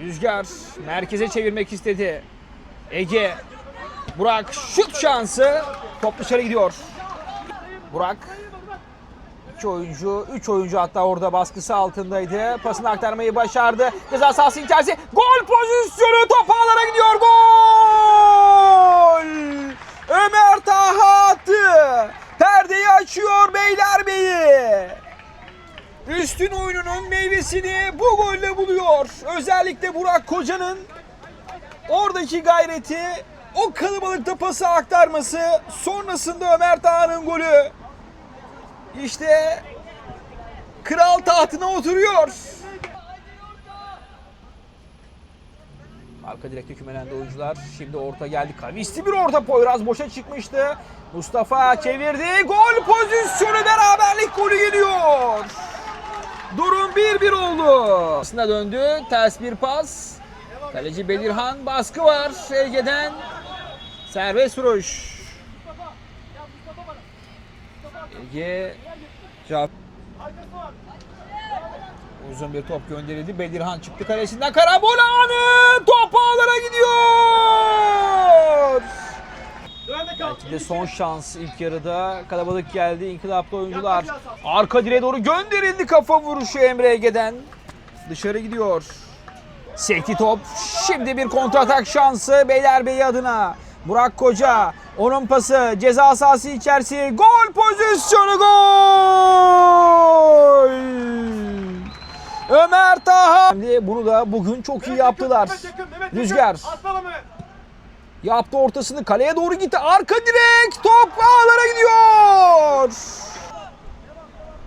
Rüzgar merkeze çevirmek istedi. Ege. Burak şut şansı. Top dışarı gidiyor. Burak. İki oyuncu, üç oyuncu hatta orada baskısı altındaydı. Pasını aktarmayı başardı. Ceza sahası içerisi. Gol pozisyonu top gidiyor. Gol! Ömer Taha attı. Perdeyi açıyor Beylerbeyi. Üstün oyununun meyvesini bu golle buluyor. Özellikle Burak Koca'nın oradaki gayreti, o kalabalıkta pası aktarması, sonrasında Ömer Taha'nın golü. İşte kral tahtına oturuyor. Arka direkte kümelendi oyuncular. Şimdi orta geldi. Kavisli bir orta Poyraz boşa çıkmıştı. Mustafa çevirdi. Gol pozisyonu beraberlik 1-1 oldu. Aslında döndü. Ters bir pas. Kaleci Belirhan baskı var Ege'den. Serbest vuruş. Ege cevap. Uzun bir top gönderildi. Belirhan çıktı kalesinden. Karabol anı! Top ağlara gidiyor! De son şans ilk yarıda. Kalabalık geldi. İnkılaplı oyuncular. Arka direğe doğru gönderildi kafa vuruşu Emre Ege'den. Dışarı gidiyor. Sekti top. Şimdi bir kontratak şansı Beylerbeyi adına. Burak Koca. Onun pası ceza sahası içerisi. Gol pozisyonu gol! Ömer Taha. Şimdi Bunu da bugün çok iyi yaptılar. Rüzgar. Yaptı ortasını kaleye doğru gitti. Arka direk. Top ağlara gidiyor.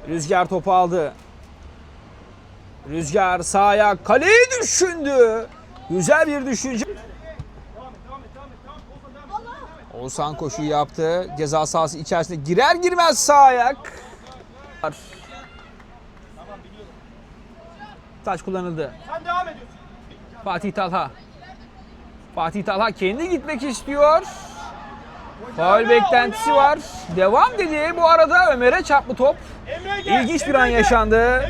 Rüzgar topu aldı. Rüzgar sağa kaleyi düşündü. Güzel bir düşünce. Oğuzhan koşu yaptı. Ceza sahası içerisinde girer girmez sağ ayak. Taç kullanıldı. Fatih Talha. Fatih Talha kendi gitmek istiyor. Faul beklentisi var. Devam dedi. Bu arada Ömer'e çarptı top. İlginç bir an yaşandı.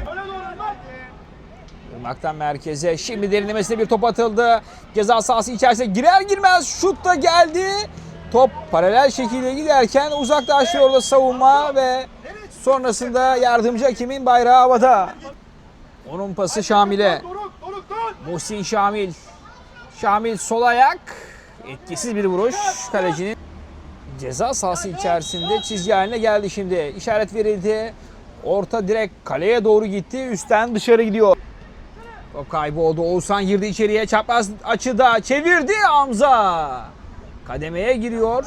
Irmak'tan merkeze. Şimdi derinlemesine bir top atıldı. Ceza sahası içerisine girer girmez şut da geldi. Top paralel şekilde giderken uzaklaştı orada savunma ve sonrasında yardımcı hakemin bayrağı havada. Onun pası Şamil'e. Muhsin Şamil. Şamil sol ayak. Etkisiz bir vuruş kalecinin. Ceza sahası içerisinde çizgi haline geldi şimdi. İşaret verildi. Orta direkt kaleye doğru gitti. Üstten dışarı gidiyor. Top kaybı oldu. Oğuzhan girdi içeriye. Çapraz açıda çevirdi Hamza. Kademeye giriyor.